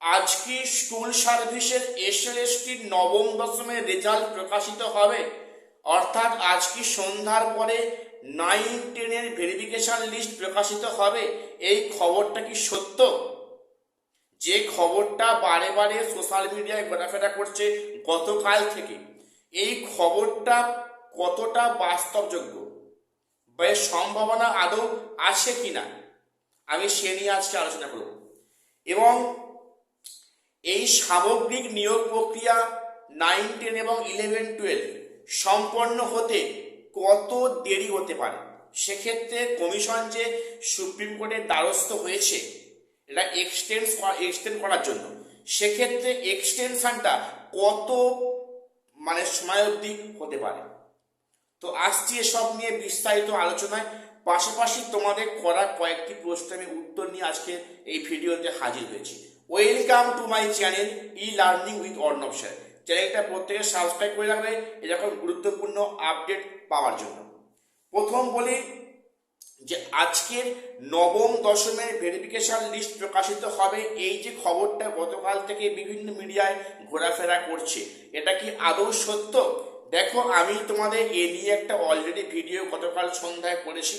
আজকে স্কুল সার্ভিসের এসএলএসটির নবম দশমের রেজাল্ট প্রকাশিত হবে? অর্থাৎ আজকে সন্ধ্যার পরে নাইন টেনের ভেরিফিকেশন লিস্ট প্রকাশিত হবে? এই খবরটা কি সত্য? যে খবরটা বারে বারে সোশ্যাল মিডিয়ায় ঘোরাফেরা করছে গতকাল থেকে, এই খবরটা কতটা বাস্তবযোগ্য? বা সম্ভাবনা আদৌ আছে কিনা? আমি সে নিয়ে আজকে আলোচনা করব। এবং এই সামগ্রিক নিয়োগ প্রক্রিয়া নাইন টেন এবং ইলেভেন টুয়েলভ সম্পন্ন হতে কত দেরি হতে পারে? সেক্ষেত্রে কমিশন যে সুপ্রিম কোর্টের দ্বারস্থ হয়েছে, এটা এক্সটেন্স এক্সটেন্ড করার জন্য, সেক্ষেত্রে এক্সটেনশনটা কত মানে সময় অবধি হতে পারে? তো আসছি এসব নিয়ে বিস্তারিত আলোচনায়। পাশাপাশি তোমাদের করা কয়েকটি প্রশ্নের আমি উত্তর নিয়ে আজকে এই ভিডিওতে হাজির হয়েছি। Welcome to my channel e learning with Arnab sir চ্যানেলটা প্রত্যেকে সাবস্ক্রাইব করে রাখবে, এরকম গুরুত্বপূর্ণ আপডেট পাওয়ার জন্য। প্রথম বলি যে আজকের নবম দশমের ভেরিফিকেশন লিস্ট প্রকাশিত হবে। এই যে খবরটা গতকাল থেকে বিভিন্ন মিডিয়ায় ঘোরাফেরা করছে, এটা কি আদৌ সত্য? দেখো, আমি তোমাদের এ নিয়ে একটা অলরেডি ভিডিও গতকাল সন্ধ্যায় করেছি।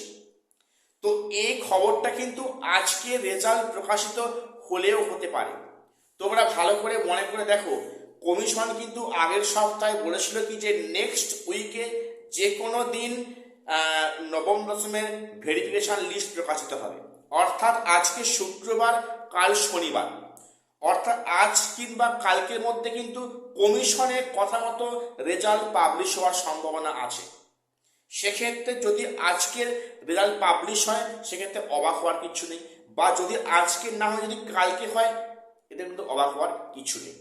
তো এই খবরটা কিন্তু আজকে রেজাল্ট প্রকাশিত হলেও হতে পারে। তোমরা ভালো করে মনে করে দেখো, কমিশন কিন্তু আগের সপ্তাহে বলেছিল কি যে নেক্সট উইকে যে কোনো দিন নবম দশমের ভেরিফিকেশন লিস্ট প্রকাশিত হবে। অর্থাৎ আজকে শুক্রবার, কাল শনিবার। অর্থাৎ আজ কিংবা কালকের মধ্যে কিন্তু কমিশনের কথা মতো রেজাল্ট পাবলিশ হওয়ার সম্ভাবনা আছে। সেক্ষেত্রে যদি আজকের রেজাল্ট পাবলিশ হয়, সেক্ষেত্রে অবাক হওয়ার কিছু নেই। বা যদি আজকে না হয়, যদি কালকে হয় এটা কিন্তু অবাক হওয়ার কিছু নেই।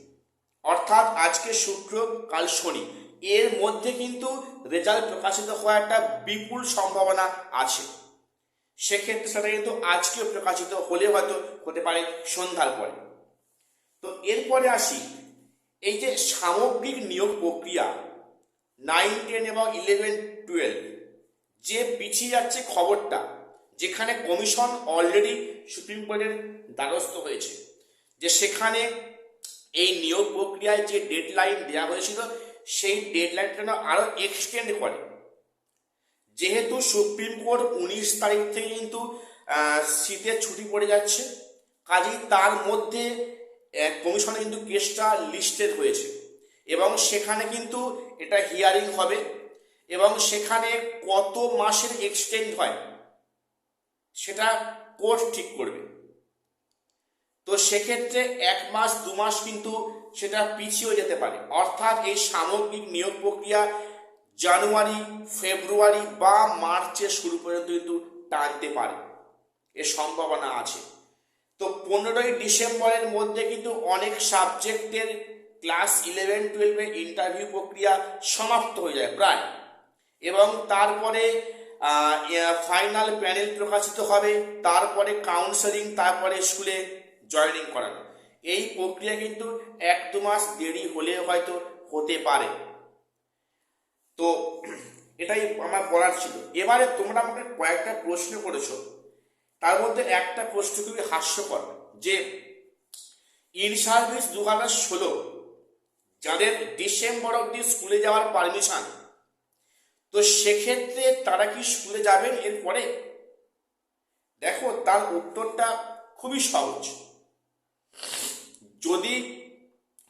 অর্থাৎ আজকে শুক্র, কাল শনি, এর মধ্যে কিন্তু রেজাল্ট প্রকাশিত হওয়ার একটা বিপুল সম্ভাবনা আছে। সেক্ষেত্রে সেটা কিন্তু আজকেও প্রকাশিত হলে হয়তো হতে পারে সন্ধ্যার পরে। তো এরপরে আসি, এই যে সামগ্রিক নিয়োগ প্রক্রিয়া নাইন টেন এবং ইলেভেন টুয়েলভ যে পিছিয়ে যাচ্ছে খবরটা যেখানে কমিশন অলরেডি সুপ্রিম কোর্টের দ্বারস্থ হয়েছে, যে সেখানে এই নিয়োগ প্রক্রিয়ায় যে ডেডলাইন দেওয়া হয়েছিল, সেই ডেডলাইনটা যেন আরও এক্সটেন্ড করে। যেহেতু সুপ্রিম কোর্ট উনিশ তারিখ থেকে কিন্তু শীতের ছুটি পড়ে যাচ্ছে, কাজেই তার মধ্যে কমিশনে কিন্তু কেসটা লিস্টেড হয়েছে। এবং সেখানে কিন্তু এটা হিয়ারিং হবে, এবং সেখানে কত মাসের এক্সটেন্ড হয় সেটা কোর্ট ঠিক করবে। তো সেক্ষেত্রে এক মাস, দু মাস কিন্তু সেটা পিছিয়ে যেতে পারে। অর্থাৎ এই সামগ্রিক নিয়োগ প্রক্রিয়া জানুয়ারি, ফেব্রুয়ারি বা মার্চের শুরু পর্যন্ত কিন্তু টানতে পারে। এর সম্ভাবনা আছে। তো পনেরোই ডিসেম্বরের মধ্যে কিন্তু অনেক সাবজেক্টের ক্লাস ইলেভেন টুয়েলভের ইন্টারভিউ প্রক্রিয়া সমাপ্ত হয়ে যায় প্রায়। এবং তারপরে ফাইনাল প্যানেল প্রকাশিত হবে, তারপরে কাউন্সেলিং তারপরে স্কুলে জয়েনিং করানো। এই প্রক্রিয়া কিন্তু এক দু মাস দেরি হলে হয়তো হতে পারে। তো এটাই আমার বলার ছিল। এবারে তোমরা আমাকে কয়েকটা প্রশ্ন করেছ। তার মধ্যে একটা প্রশ্ন খুবই হাস্যকর, যে ইন সার্ভিস দু হাজার ষোলো, যাদের ডিসেম্বর অবধি স্কুলে যাওয়ার পারমিশন তো সেক্ষেত্রে তারা কি স্কুলে যাবেন এরপরে দেখো, তার উত্তরটা খুবই সহজ। যদি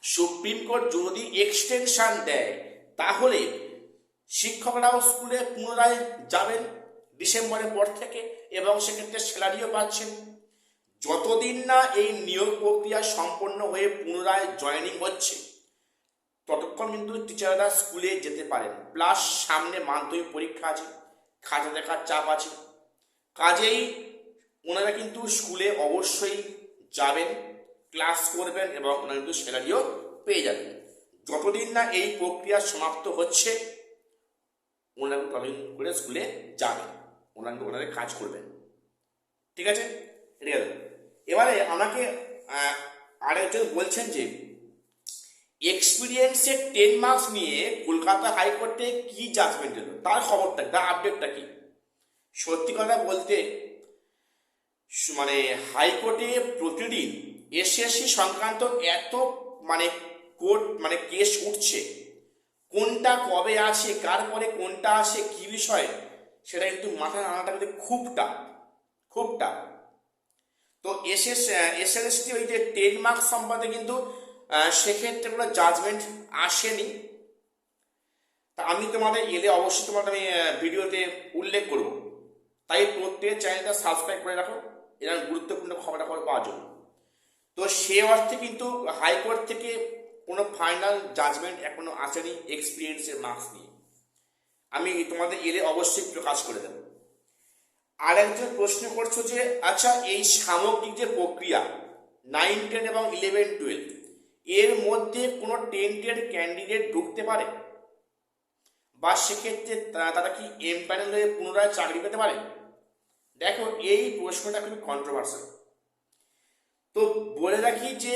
সুপ্রিম কোর্ট যদি এক্সটেনশন দেয়, তাহলে শিক্ষকরাও স্কুলে পুনরায় যাবেন ডিসেম্বরের পর থেকে এবং সেক্ষেত্রে স্যালারিও পাচ্ছেন। যতদিন না এই নিয়োগ প্রক্রিয়া সম্পন্ন হয়ে পুনরায় জয়েনিং হচ্ছে ততক্ষণ কিন্তু টিচাররা স্কুলে যেতে পারেন। প্লাস সামনে মাধ্যমিক পরীক্ষা আছে খাজা দেখার চাপ আছে। কাজেই ওনারা কিন্তু স্কুলে অবশ্যই যাবেন ক্লাস করবেন এবং ওনারা কিন্তু স্যালারিও পেয়ে যাবেন। যতদিন না এই প্রক্রিয়া সমাপ্ত হচ্ছে, ওনারা ততদিন করে স্কুলে যাবেন, ওনারা ওনাদের কাজ করবেন। ঠিক আছে? ঠিক আছে এবারে আমাকে আরেকজন বলছেন যে এক্সপিরিয়েন্সের টেন মার্কস নিয়ে কলকাতা হাইকোর্টে কি জাজমেন্ট এলো? তার খবরটা, তার আপডেটটা কি? সত্যি কথা বলতে মানে হাইকোর্টে প্রতিদিন এসএসসি সংক্রান্ত এত মানে কোর্ট মানে কেস উঠছে। কোনটা কবে আছে, কার পরে কোনটা আসে কি বিষয়, সেটা কিন্তু মাথায় আনাটা কিন্তু খুব টাফ খুব টাফ তো এসএস এসএলএসটি ওই যে টেন মার্কস সম্বন্ধে কিন্তু সেক্ষেত্রে কোনো জাজমেন্ট আসেনি। তা আমি তোমাদের এলে অবশ্যই তোমাদের আমি ভিডিওতে উল্লেখ করব। তাই প্রত্যেকের চ্যানেলটা সাবস্ক্রাইব করে রাখো। এরকম গুরুত্বপূর্ণ খবরটা খবর পাওয়ার জন্য। তো সে অর্থে কিন্তু হাইকোর্ট থেকে কোনো ফাইনাল জাজমেন্ট এখনও আসেনি এক্সপিরিয়েন্সের মার্কস নিয়ে। আমি তোমাদের এলে অবশ্যই প্রকাশ করে দেব। আর একজন প্রশ্ন করছ যে আচ্ছা এই সামগ্রিক যে প্রক্রিয়া নাইন টেন এবং ইলেভেন টুয়েলভ এর মধ্যে কোনো টেন্টের ক্যান্ডিডেট ঢুকতে পারে? বা সেক্ষেত্রে তারা কি এম প্যানেল হয়ে পুনরায় চাকরি পেতে পারে? দেখো, এই প্রশ্নটা খুবই কন্ট্রোভার্সাল তো বলে রাখি যে,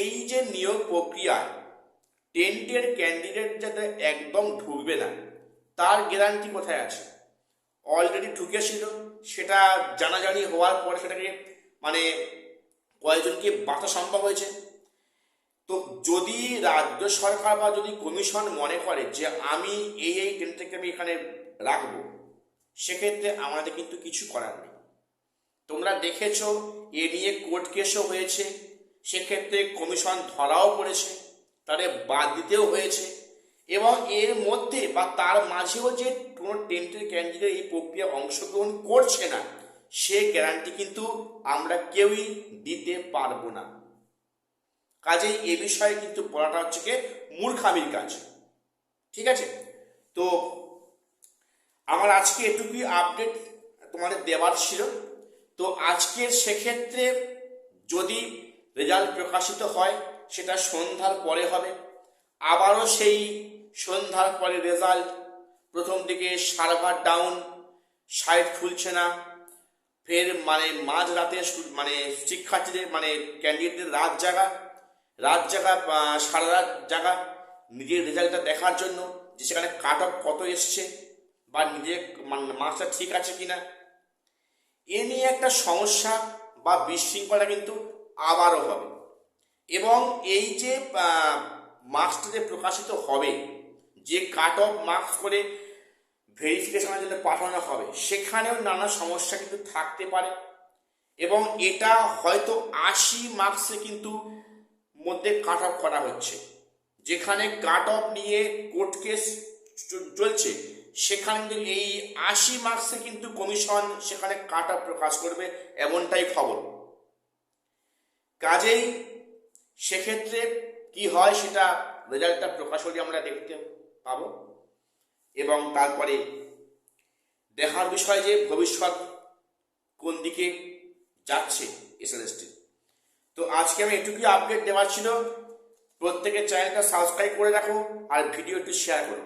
এই যে নিয়োগ প্রক্রিয়া টেন্টের ক্যান্ডিডেট যাতে একদম ঢুকবে না, তার গ্যারান্টি কোথায় আছে? অলরেডি ঢুকেছিল, সেটা জানাজানি হওয়ার পরে সেটাকে মানে কয়েকজনকে বাঁচা সম্ভব হয়েছে। তো যদি রাজ্য সরকার বা যদি কমিশন মনে করে যে আমি এই এই টেন্টকে আমি এখানে রাখব, সেক্ষেত্রে আমাদের কিন্তু কিছু করার নেই। তোমরা দেখেছ এ নিয়ে কোর্ট কেসও হয়েছে, সেক্ষেত্রে কমিশন ধরাও পড়েছে তাদের বাদ দিতেও হয়েছে, এবং এর মধ্যে বা তার মাঝেও যে কোনো টেন্টের ক্যান্ডিডেট এই প্রক্রিয়া অংশগ্রহণ করছে না, সে গ্যারান্টি কিন্তু আমরা কেউই দিতে পারব না। কাজেই এ বিষয়ে কিন্তু বলাটা হচ্ছে কি মূর্খামির কাজ। ঠিক আছে? তো আমার আজকে এটুকুই আপডেট তোমাদের দেওয়ার ছিল। তো আজকের সেক্ষেত্রে যদি রেজাল্ট প্রকাশিত হয়, সেটা সন্ধ্যার পরে হবে। আবারও সেই সন্ধ্যার পরে রেজাল্ট প্রথম দিকে সার্ভার ডাউন সাইট খুলছে না। ফের মানে মাঝ রাতে মানে শিক্ষার্থীদের মানে ক্যান্ডিডেটদের রাত জাগা। রাত জাগা সারা রাত জাগা নিজের রেজাল্টটা দেখার জন্য যে সেখানে কাট অফ কত এসছে বা নিজের মার্কসটা ঠিক আছে কিনা। এ নিয়ে একটা সমস্যা বা বিশৃঙ্খলা কিন্তু আবারও হবে। এবং এই যে মার্কসটা যে প্রকাশিত হবে, যে কাট অফ মার্কস করে ভেরিফিকেশনের জন্য পাঠানো হবে, সেখানেও নানা সমস্যা কিন্তু থাকতে পারে। এবং এটা হয়তো আশি মার্কসে কিন্তু মধ্যে কাট অফ করা হচ্ছে। যেখানে কাট অফ নিয়ে কোর্ট কেস চলছে, সেখানে কিন্তু এই আশি মার্কসে কিন্তু কমিশন সেখানে কাট অফ প্রকাশ করবে এমনটাই খবর। কাজেই সেক্ষেত্রে কি হয় সেটা রেজাল্টটা প্রকাশ হলে আমরা দেখতে পাবো। এবং তারপরে দেখার বিষয় যে ভবিষ্যৎ কোন দিকে যাচ্ছে এসএলএসটি তো আজকে আমি এটুকুই আপডেট দেওয়ার ছিল। প্রত্যেকের চ্যানেলটা সাবস্ক্রাইব করে রাখো আর ভিডিওটি শেয়ার করো।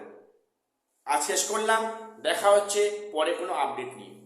আজ শেষ করলাম। দেখা হচ্ছে পরে কোনো আপডেট নিয়ে।